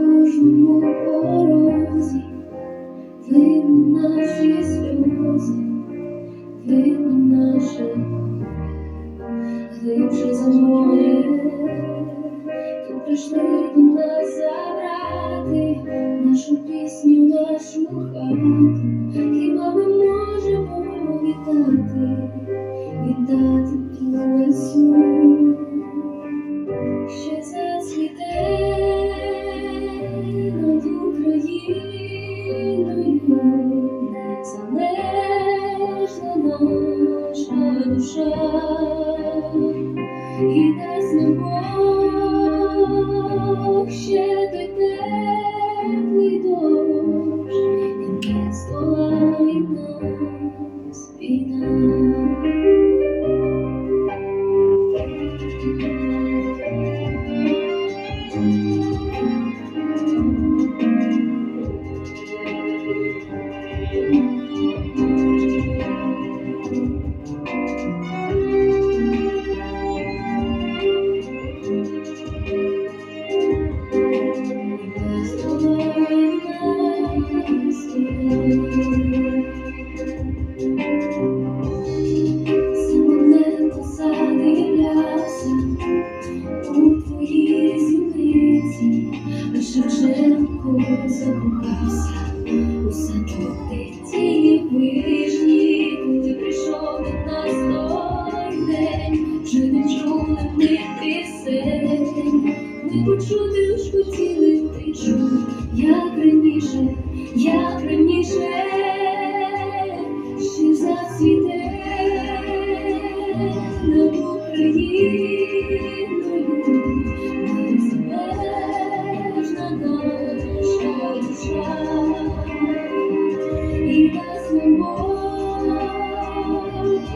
кожному порозі, видно наші сльози, видно наше глибше за море, тут прийшли душа, і дасть нам Бог ще Шевченко закохався у вишні, ти прийшов до нас вже не чули ми пісень, не почути лиш хотіли ти чув, як раніше, як раніше, ще зацвіте над Україною,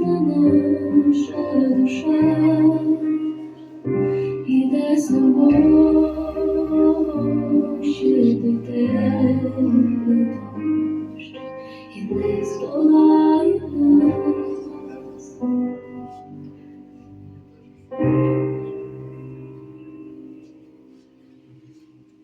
незалежна наша душа, і дасть нам Бог.